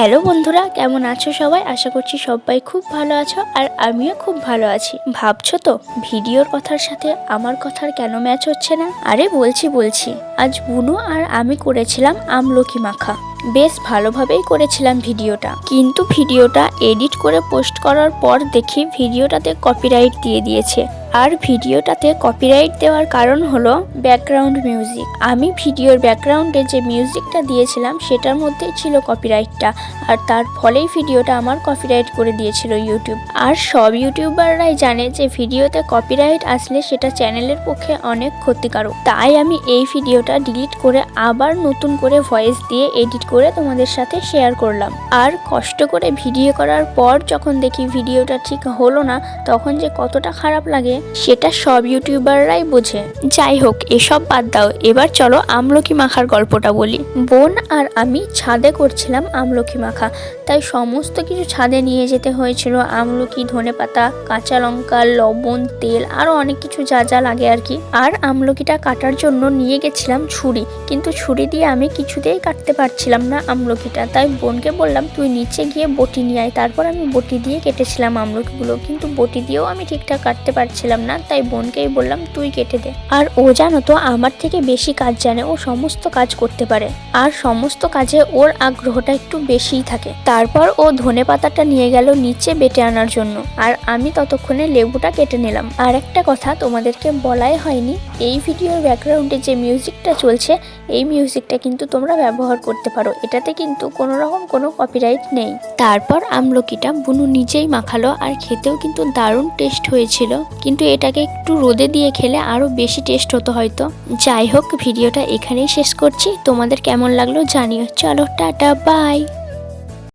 Hello বন্ধুরা, কেমন আছো সবাই? আশা করছি সবাই খুব ভালো আছো আর আমিও খুব ভালো আছি। ভাবছ তো, ভিডিওর কথার সাথে আমার কথার কেন ম্যাচ হচ্ছে না? আরে বলছি বলছি। আজ বুনু আর আমি করেছিলাম আমলকি মাখা। বেশ ভালোভাবেই করেছিলাম ভিডিওটা। কিন্তু ভিডিওটা এডিট করে পোস্ট করার পর দেখি ভিডিওটাতে কপিরাইট দিয়ে দিয়েছে। আর ভিডিওটাতে কপিরাইট দেওয়ার কারণ হলো ব্যাকগ্রাউন্ড মিউজিক আমি ভিডিওর ব্যাকগ্রাউন্ডে যে মিউজিকটা দিয়েছিলাম, সেটার মধ্যেই ছিল কপিরাইটটা আর তার ফলেই ভিডিওটা আমার কপিরাইট করে দিয়েছিল ইউটিউব আর সব ইউটিউবাররাই জানে যে ভিডিওতে কপিরাইট আসলে সেটা চ্যানেলের পক্ষে অনেক ক্ষতিকারক। তাই আমি এই ভিডিওটা ডিলিট করে আবার নতুন করে ভয়েস দিয়ে এডিট করে তোমাদের সাথে শেয়ার করলাম। আর কষ্ট করে ভিডিও করার পর যখন দেখি ভিডিওটা ঠিক হলো না, তখন যে কতটা খারাপ লাগে সেটা সব ইউটিউবাররাই বোঝে। যাই হোক, এসব বাদ দাও। এবার চলো আমলকি মাখার গল্পটা বলি। বোন আর আমি ছাদে করছিলাম আমলকি মাখা। তাই সমস্ত কিছু ছাদে নিয়ে যেতে হয়েছিল। আমলকি, ধনেপাতা, কাঁচা লঙ্কা, লবণ, তেল আরও অনেক কিছু যা যা লাগে আর কি। আর আমলকিটা কাটার জন্য নিয়ে গেছিলাম ছুরি। কিন্তু ছুরি দিয়ে আমি কিছুতেই কাটতে পারছিলাম না আমলকিটা। তাই বোনকে বললাম, তুই নিচে গিয়ে বটি নিয়ে আয়। তারপর আমি বটি দিয়ে কেটেছিলাম আমলকিগুলো। কিন্তু বটি দিয়েও আমি ঠিকঠাক কাটতে পারছিলাম না, তাই বোনকেই বললাম, তুই কেটে দে। আর ও জানো তো, আমার থেকে বেশি কাজ জানে, ও সমস্ত কাজ করতে পারে। আর সমস্ত কাজে ওর আগ্রহটা একটু বেশিই থাকে। তারপর ও ধনে পাতাটা নিয়ে গেল নিচে বেটে আনার জন্য। আর আমি ততক্ষণে লেবুটা কেটে নিলাম। আর একটা কথা তোমাদেরকে বলাই হয়নি, এই ভিডিওর ব্যাকগ্রাউন্ডে যে মিউজিকটা চলছে, এই মিউজিকটা কিন্তু তোমরা ব্যবহার করতে পারো। এটাতে কিন্তু কোনো রকম কোনো কপিরাইট নেই। তারপর আমলকিটা বুনু নিজেই মাখালো, আর খেতেও কিন্তু দারুণ টেস্ট হয়েছিল। কিন্তু এটাকে একটু রোদে দিয়ে খেলে আরও বেশি টেস্ট হতো হয়তো। যাই হোক, ভিডিওটা এখানেই শেষ করছি। তোমাদের কেমন লাগল জানিও। চলো, টাটা বাই